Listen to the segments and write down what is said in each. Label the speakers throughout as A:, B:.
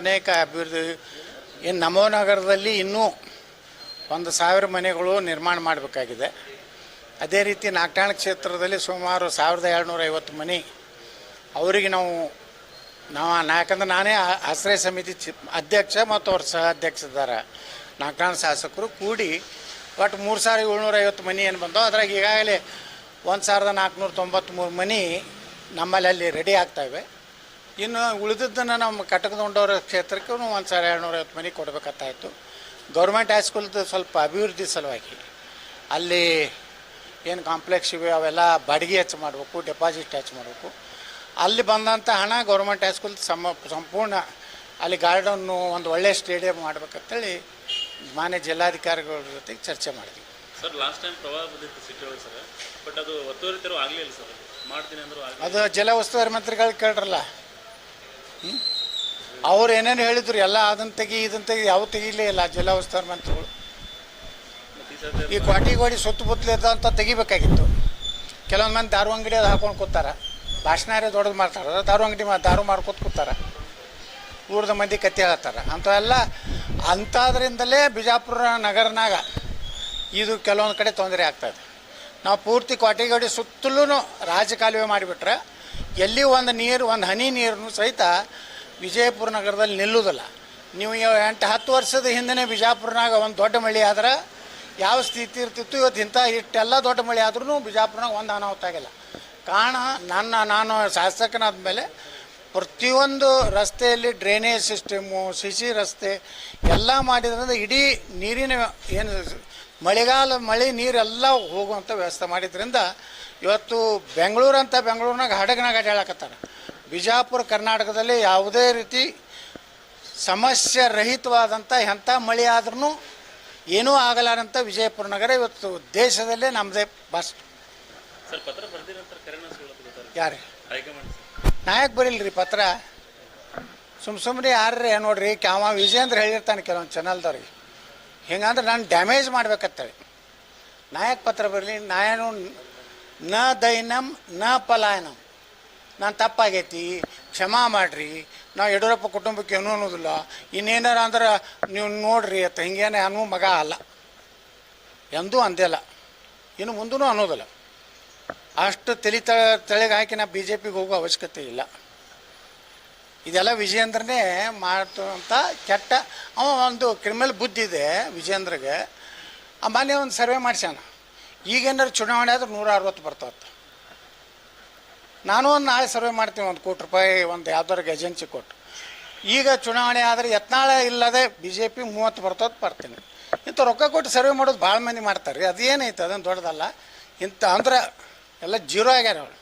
A: ಅನೇಕ ಅಭಿವೃದ್ಧಿ. ಇನ್ನು ನಮೋ ನಗರದಲ್ಲಿ ಇನ್ನೂ ಒಂದು ಸಾವಿರ ಮನೆಗಳು ನಿರ್ಮಾಣ ಮಾಡಬೇಕಾಗಿದೆ. ಅದೇ ರೀತಿ ನಾಗಠಾಣ ಕ್ಷೇತ್ರದಲ್ಲಿ ಸುಮಾರು ಸಾವಿರದ ಏಳ್ನೂರ ಐವತ್ತು ಮನೆ ಅವರಿಗೆ ನಾವು ನಾವು ಯಾಕಂದ್ರೆ ನಾನೇ ಆಶ್ರಯ ಸಮಿತಿ ಅಧ್ಯಕ್ಷ ಮತ್ತು ಅವ್ರ ಸಹ ಅಧ್ಯಕ್ಷದಾರ ನಾಗಠಾಣ ಶಾಸಕರು ಕೂಡಿ. ಒಟ್ಟು ಮೂರು ಸಾವಿರ ಏಳ್ನೂರ ಐವತ್ತು ಮನೆ ಏನು ಬಂದವು ಅದ್ರಾಗ ಈಗಾಗಲೇ ಒಂದು ಸಾವಿರದ ನಾಲ್ಕುನೂರ ತೊಂಬತ್ತ್ಮೂರು ಮನೆ ನಮ್ಮಲ್ಲಿ ಅಲ್ಲಿ ರೆಡಿ ಆಗ್ತಾಯಿವೆ ಇನ್ನು ಉಳಿದದ್ದನ್ನು ನಮ್ಮ ಕಟಕದೊಂಡವರ ಕ್ಷೇತ್ರಕ್ಕೆ ಒಂದು ಸಾವಿರ ಏಳ್ನೂರ ಐವತ್ತು ಮನೆ ಕೊಡಬೇಕಂತಾಯಿತು ಗೌರ್ಮೆಂಟ್ ಹೈಸ್ಕೂಲ್ದು ಸ್ವಲ್ಪ ಅಭಿವೃದ್ಧಿ ಸಲುವಾಗಿ. ಅಲ್ಲಿ ಏನು ಕಾಂಪ್ಲೆಕ್ಸ್ ಇವೆ ಅವೆಲ್ಲ ಬಾಡಿಗೆ ಹೆಚ್ಚು ಮಾಡಬೇಕು ಡೆಪಾಸಿಟ್ ಹೆಚ್ಚು ಮಾಡಬೇಕು. ಅಲ್ಲಿ ಬಂದಂಥ ಹಣ ಗೌರ್ಮೆಂಟ್ ಹೈಸ್ಕೂಲ್ ಸಮ ಸಂಪೂರ್ಣ ಅಲ್ಲಿ ಗಾರ್ಡನ್ನು ಒಂದು ಒಳ್ಳೆಯ ಸ್ಟೇಡಿಯಂ ಮಾಡ್ಬೇಕಂತೇಳಿ ಮಾನ್ಯ ಜಿಲ್ಲಾಧಿಕಾರಿಗಳ ಜೊತೆಗೆ ಚರ್ಚೆ ಮಾಡಿದ್ವಿ.
B: ಸರ್ ಲಾಸ್ಟ್ ಟೈಮ್ ಪ್ರವಾಹ ಬಂದಿತ್ತು ಸಿಟಿ ಒಳಗೆ ಸರ್ ಬಟ್ ಅದು ಒತ್ತುವರಿ ತೆರವು ಆಗಲಿಲ್ಲ ಸರ್ ಮಾಡ್ತೀನಿ ಅಂದ್ರು
A: ಅದು ಜಲ ಉಸ್ತುವಾರಿ ಮಂತ್ರಿಗಳು ಕೇಳ್ರಲ್ಲ? ಅವ್ರು ಏನೇನು ಹೇಳಿದ್ರು, ಎಲ್ಲ ಅದನ್ನ ತೆಗಿ ಇದನ್ನ ತೆಗಿ, ಯಾವ ತೆಗಿಲೇ ಇಲ್ಲ ಜಿಲ್ಲಾ ಉಸ್ತುವಾರಿ ಮಂತ್ರಿಗಳು.
B: ಈ ಕ್ವಾಟಿ
A: ಗೋಡಿ ಕ್ವಾಟಿಗೋಡಿ ಸುತ್ತಮುತ್ತಲು ಇದ್ದಂಥ ತೆಗಿಬೇಕಾಗಿತ್ತು. ಕೆಲವೊಂದು ಮಂದಿ ದಾರು ಅಂಗಡಿ ಅದು ಹಾಕೊಂಡು ಕೂತಾರ. ಭಾಷಣ ದೊಡ್ಡದು ಮಾಡ್ತಾರೆ. ದಾರು ಅಂಗಡಿ ಮಾ, ದಾರು ಮಾಡ್ಕೊತ ಕೂತಾರ. ಊರ್ದ ಮಂದಿ ಕತ್ತಿ ಹೇಳತ್ತಾರ ಅಂಥವೆಲ್ಲ ಅಂಥದ್ರಿಂದಲೇ ಬಿಜಾಪುರ ನಗರನಾಗ ಇದು ಕೆಲವೊಂದು ಕಡೆ ತೊಂದರೆ ಆಗ್ತದೆ ನಾವು ಪೂರ್ತಿ ಕ್ವಾಟಿಗೋಡಿ ಸುತ್ತಲೂ ರಾಜಕಾಲುವೆ ಮಾಡಿಬಿಟ್ರೆ ಎಲ್ಲಿ ಒಂದು ನೀರು, ಒಂದು ಹನಿ ನೀರನ್ನು ಸಹಿತ ವಿಜಯಪುರ ನಗರದಲ್ಲಿ ನಿಲ್ಲುವುದಿಲ್ಲ. ನೀವು ಎಂಟು, ಹತ್ತು ವರ್ಷದ ಹಿಂದೆ ಬಿಜಾಪುರನಾಗ ಒಂದು ದೊಡ್ಡ ಮಳೆ ಆದ್ರೆ ಯಾವ ಸ್ಥಿತಿ ಇರ್ತಿತ್ತು? ಇವತ್ತು ಇಂಥ ಇಷ್ಟೆಲ್ಲ ದೊಡ್ಡ ಮಳೆ ಆದ್ರೂ ಬಿಜಾಪುರನಾಗ ಒಂದು ಅನಾಹುತ ಆಗಿಲ್ಲ. ಕಾರಣ ನನ್ನ, ನಾನು ಶಾಸಕನಾದ ಮೇಲೆ ಪ್ರತಿಯೊಂದು ರಸ್ತೆಯಲ್ಲಿ ಡ್ರೈನೇಜ್ ಸಿಸ್ಟಮು ಸಿ ಸಿ ರಸ್ತೆ ಎಲ್ಲ ಮಾಡಿದ್ರಿಂದ ಇಡೀ ನೀರಿನ ಏನು ಮಳೆಗಾಲ ಮಳೆ ನೀರೆಲ್ಲ ಹೋಗುವಂಥ ವ್ಯವಸ್ಥೆ ಮಾಡಿದ್ರಿಂದ ಇವತ್ತು ಬೆಂಗಳೂರು ಅಂತ ಬೆಂಗಳೂರಿನಾಗ ಹಡಗನಾಗ ಅಡ್ಯಾಳಕತ್ತಾರೆ ಬಿಜಾಪುರ ಕರ್ನಾಟಕದಲ್ಲಿ ಯಾವುದೇ ರೀತಿ ಸಮಸ್ಯೆ ರಹಿತವಾದಂಥ ಎಂಥ ಮಳೆ ಆದ್ರೂ ಏನೂ ಆಗಲಾರಂಥ ವಿಜಯಪುರ ನಗರ ಇವತ್ತು ದೇಶದಲ್ಲೇ ನಮ್ಮದೇ ಬಸ್. ಯಾರು? ನಾಯಕ್ ಬರಿಲ್ರಿ ಪತ್ರ. ಸುಮ್ ಸುಮ್ಮನೆ ಯಾರ್ರಿ ನೋಡ್ರಿ ಕ್ಯಾಮ ವಿಜೇಂದ್ರ ಹೇಳಿರ್ತಾನೆ ಕೆಲವೊಂದು ಚಾನಲ್ದವ್ರಿಗೆ ಹಿಂಗಂದ್ರೆ ನಾನು ಡ್ಯಾಮೇಜ್ ಮಾಡ್ಬೇಕತ್ತೇಳಿ ನಾಯಕ್ ಪತ್ರ ಬರಲಿ ನಾಯನು ನ ದೈನಂ, ನ ಪಲಾಯನಂ. ನಾನು ತಪ್ಪಾಗೈತಿ, ಕ್ಷಮಾ ಮಾಡ್ರಿ, ನಾವು ಯಡಿಯೂರಪ್ಪ ಕುಟುಂಬಕ್ಕೆ ಏನೂ ಅನ್ನೋದಿಲ್ಲ. ಇನ್ನೇನಾರ ಅಂದ್ರೆ ನೀವು ನೋಡ್ರಿ ಅಂತ ಹಿಂಗೇನೆ ಅನ್ನೋ ಮಗ ಅಲ್ಲ. ಎಂದೂ ಅಂದಿಲ್ಲ ಇನ್ನು ಮುಂದೂ ಅನ್ನೋದಿಲ್ಲ. ಅಷ್ಟು ತಲೆ ತ ತಲೆಗೆ ಹಾಕಿ ನಾ ಬಿ ಜೆ ಪಿಗೆ ಹೋಗೋ ಅವಶ್ಯಕತೆ ಇಲ್ಲ. ಇದೆಲ್ಲ ವಿಜಯೇಂದ್ರನೇ ಮಾಡ್ತಂಥ ಕೆಟ್ಟ, ಅವ ಒಂದು ಕ್ರಿಮಿನಲ್ ಬುದ್ಧಿ ಇದೆ ವಿಜೇಂದ್ರಗೆ ಆ ಮೊನ್ನೆ ಒಂದು ಸರ್ವೆ ಮಾಡ್ಸ್ಯಾನ. ಈಗೇನಾದ್ರು ಚುನಾವಣೆ ಆದ್ರೆ ನೂರ ಅರವತ್ತು ಬರ್ತಾವತ್ತು. ನಾನು ಒಂದು ನಾಳೆ ಸರ್ವೆ ಮಾಡ್ತೀನಿ, ಒಂದು ಕೋಟಿ ರೂಪಾಯಿ, ಒಂದು ಯಾವ್ದಾರು ಏಜೆನ್ಸಿ ಕೊಟ್ಟು. ಈಗ ಚುನಾವಣೆ ಆದರೆ ಯತ್ನಾಳ ಇಲ್ಲದೆ ಬಿ ಜೆ ಪಿ ಮೂವತ್ತು ಬರ್ತದೆ ಬರ್ತೀನಿ. ಇಂಥ ರೊಕ್ಕ ಕೊಟ್ಟು ಸರ್ವೆ ಮಾಡೋದು ಭಾಳ ಮಂದಿ ಮಾಡ್ತಾರೆ. ರೀ, ಅದೇನೈತೆ ಅದನ್ನು ದೊಡ್ಡದಲ್ಲ. ಇಂಥ ಅಂದ್ರೆ ಎಲ್ಲ ಜೀರೋ ಆಗ್ಯಾರ ಅವಳು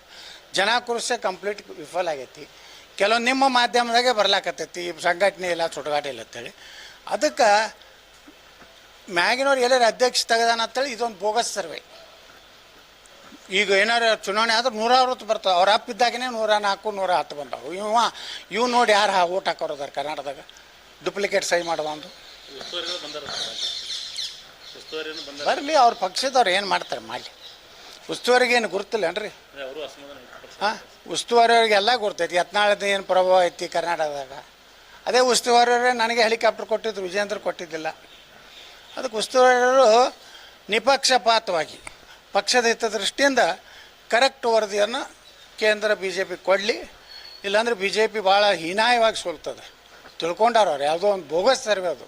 A: ಜನ ಕುರ್ಸೆ ಕಂಪ್ಲೀಟ್ ವಿಫಲ ಆಗೈತಿ. ಕೆಲವೊಂದು ನಿಮ್ಮ ಮಾಧ್ಯಮದಾಗೆ ಬರ್ಲಾಕತ್ತೈತಿ ಸಂಘಟನೆ ಇಲ್ಲ ಸುಡುಗಾಟ ಇಲ್ಲ ಅಂತೇಳಿ. ಅದಕ್ಕೆ ಮ್ಯಾಗಿನವ್ರು ಎಲ್ಲರೂ ಅಧ್ಯಕ್ಷ ತೆಗೆದಾನ ಅಂತೇಳಿ ಇದೊಂದು ಬೋಗಸ್ ಸರ್ವೆ. ಈಗ ಏನಾರ ಚುನಾವಣೆ ಆದ್ರೆ ನೂರ ಅರವತ್ತು ಬರ್ತಾವೆ. ಅವ್ರ ಅಪ್ಪ ಇದ್ದಾಗನೇ ನೂರ ನಾಲ್ಕು, ನೂರ ಹತ್ತು ಬಂದವು. ಇವ ಇವ್ ನೋಡಿ ಯಾರು ಓಟ್ ಹಾಕೋರು ಅದಾರ ಕರ್ನಾಟಕದಾಗ? ಡುಪ್ಲಿಕೇಟ್
B: ಉಸ್ತುವಾರಿಯನ್ನು ಬಂದಾರ
A: ಬರಲಿ, ಅವ್ರ ಪಕ್ಷದವ್ರು ಏನು ಮಾಡ್ತಾರೆ ಮಾಡಲಿ ಉಸ್ತುವಾರಿಗೆ ಏನು ಗುರುತಿಲ್ಲನ್ರಿ. ಹಾಂ, ಉಸ್ತುವಾರಿಯವ್ರಿಗೆ ಎಲ್ಲ ಗುರ್ತೈತಿ. ಯತ್ನಾಳದ ಏನು ಪ್ರಭಾವ ಐತಿ ಕರ್ನಾಟಕದಾಗ? ಅದೇ ಉಸ್ತುವಾರಿಯವರೇ ನನಗೆ ಹೆಲಿಕಾಪ್ಟರ್ ಕೊಟ್ಟಿದ್ರು, ವಿಜೇಂದ್ರ ಕೊಟ್ಟಿದ್ದಿಲ್ಲ. ಅದಕ್ಕೆ ಉಸ್ತುವಾರಿಯವರು ನಿಪಕ್ಷಪಾತವಾಗಿ ಪಕ್ಷದ ಹಿತದೃಷ್ಟಿಯಿಂದ ಕರೆಕ್ಟ್ ವರದಿಯನ್ನು ಕೇಂದ್ರ ಬಿ ಜೆ ಪಿ ಕೊಡಲಿ, ಇಲ್ಲಾಂದ್ರೆ ಬಿ ಜೆ ಪಿ ಭಾಳ ಹೀನಾಯವಾಗಿ ಸೋಲ್ತದೆ. ತಿಳ್ಕೊಂಡಾರ ಅವ್ರು, ಯಾವುದೋ ಒಂದು ಬೋಗಸ್ ಸರ್ವೆ ಅದು.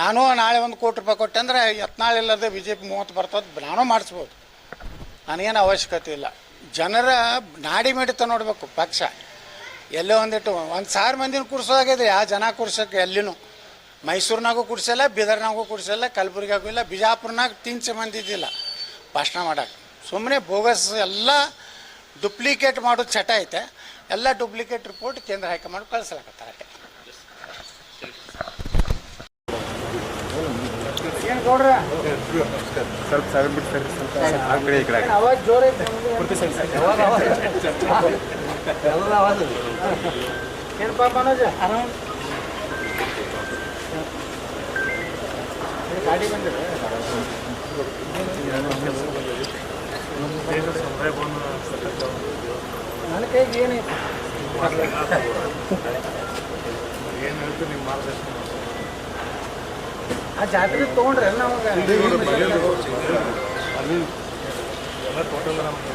A: ನಾನು ನಾಳೆ ಒಂದು ಕೋಟಿ ರೂಪಾಯಿ ಕೊಟ್ಟೆ ಅಂದರೆ ಯತ್ನಾಳ ಇಲ್ಲದೆ ಬಿ ಜೆ ಪಿ ಮೂವತ್ತು ಬರ್ತದೆ, ನಾನು ಮಾಡಿಸ್ಬೋದು. ನನಗೇನು ಅವಶ್ಯಕತೆ ಇಲ್ಲ. ಜನರ ನಾಡಿ ಮಿಡಿತ ನೋಡಬೇಕು ಪಕ್ಷ. ಎಲ್ಲೋ ಒಂದಿಟ್ಟು ಒಂದು ಸಾವಿರ ಮಂದಿನ ಕೂರ್ಸೋದಾಗಿದೆ ಆ ಜನ ಕೂರ್ಸೋಕೆ ಎಲ್ಲಿನೂ. ಮೈಸೂರಿನಾಗೂ ಕೂಡಿಸಲ್ಲ ಬೀದರ್ನಾಗೂ ಕೂಡಿಸಲ್ಲ ಕಲಬುರಗಿಯಾಗೂ ಇಲ್ಲ, ಬಿಜಾಪುರ್ನಾಗ ತಿಂಚೆ ಮಂದಿ ಇದ್ದಿಲ್ಲ ಭಾಷಣ ಮಾಡಕ್ಕೆ ಸುಮ್ಮನೆ ಬೋಗಸ್ ಎಲ್ಲ ಡುಪ್ಲಿಕೇಟ್ ಮಾಡೋದು ಚಟ ಐತೆ. ಎಲ್ಲ ಡುಪ್ಲಿಕೇಟ್ ರಿಪೋರ್ಟ್ ಕೇಂದ್ರ ಹೈಕಮಾಂಡ್ ಕಳಿಸ್ಲಾಕತ್ತಾರೆ ಏನು ಗೌಡ್ರ
C: ಸ್ವಲ್ಪ ಸಾವಿರ ಬಿಟ್ಟು ಸರಿ ಸ್ವಲ್ಪ ಆ ಕಡೆ ಈ ಕಡೆ ಆಗಿ.
A: ಅವಾಜ್ ಜೋರೈತೆ ಏನಪ್ಪ ಮನೋಜ ಆರಾಮ್ ಗಾಡಿ ಬಂದಿದೆ ನನ್ನ ಕೈಗೆ ಏನೈತೆ
C: ಏನು
A: ಆ ಜಾತ್ರೆ ತೊಗೊಂಡ್ರೆ ನಮಗೆ
C: ಅಲ್ಲಿ ಎಲ್ಲ ಟೋಟಲ್ ನಮಗೆ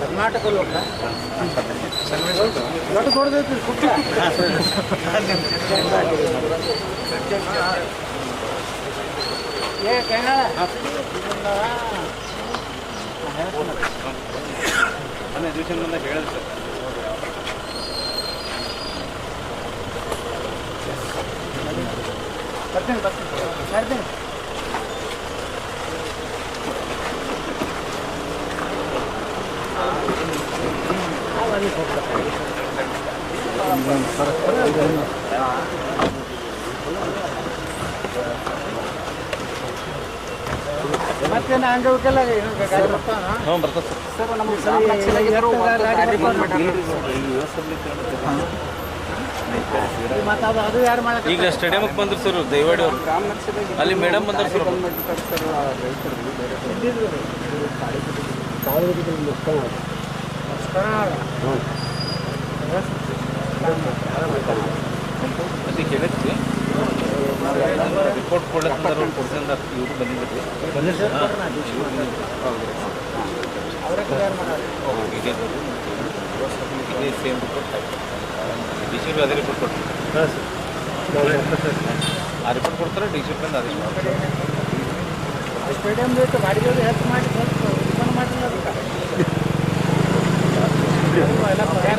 A: ಕರ್ನಾಟಕ ಲೋಕ ದೊಡ್ಡ ದೊಡ್ಡದೈತಿ ಕುಟ್ಟ ಏ ಕೈನ
C: ಮೊನ್ನೆ ಎಜುಕೇಷನ್ ಬಂದಾಗ ಹೇಳಿದ್ರು ಸರ್
A: ಬರ್ತೀನಿ ಬರ್ತೀನಿ ಬರ್ತೀನಿ ಮತ್ತೆ ಹಂಗೆ ಹೋಗಲ್ಲ ಗಾಡಿ ಬರ್ತಾವ
C: ಹ್ಞೂ ಬರ್ತದೆ ಸರ್
B: ಈಗ ಸ್ಟೇಡಿಯಮ್ಗೆ ಬಂದ್ರು ಸರ್ ದಯವಾಡಿ ಅವರು. ಅಲ್ಲಿ ಮೇಡಮ್ ಬಂದ್ರು ಸರ್ ಅದಕ್ಕೆ ಹೇಳಿದ್ವಿ. ರಿಪೋರ್ಟ್ ಕೊಡ್ಲತ್ತಂದ್ರೆ ಕೊಡ್ಸಂದ ಇವರು ಬಂದಿದ್ರಿ ಇದೇ. ಇದೇ ಸೇಮ್ ರಿಪೋರ್ಟ್ ಡಿ ಸಿ ಅದೇ ರಿಪೋರ್ಟ್ ಕೊಡ್ತಾರೆ. ಆ ರಿಪೋರ್ಟ್ ಕೊಡ್ತಾರೆ ಡಿ ಸಿ ಬಂದು ಆದೇಶ ಮಾಡ್ತಾರೆ.
A: ಸ್ಟೇಡಿಯಂ ಬೇಕು ಬಾಡಿಗೆ ಹೆಚ್ಚು ಮಾಡಿ ಸ್ವಲ್ಪ ಉತ್ಪನ್ನ ಮಾಡಿಲ್ಲ ಅದಕ್ಕೆ. ಎಲ್ಲ ಪರಿಹಾರ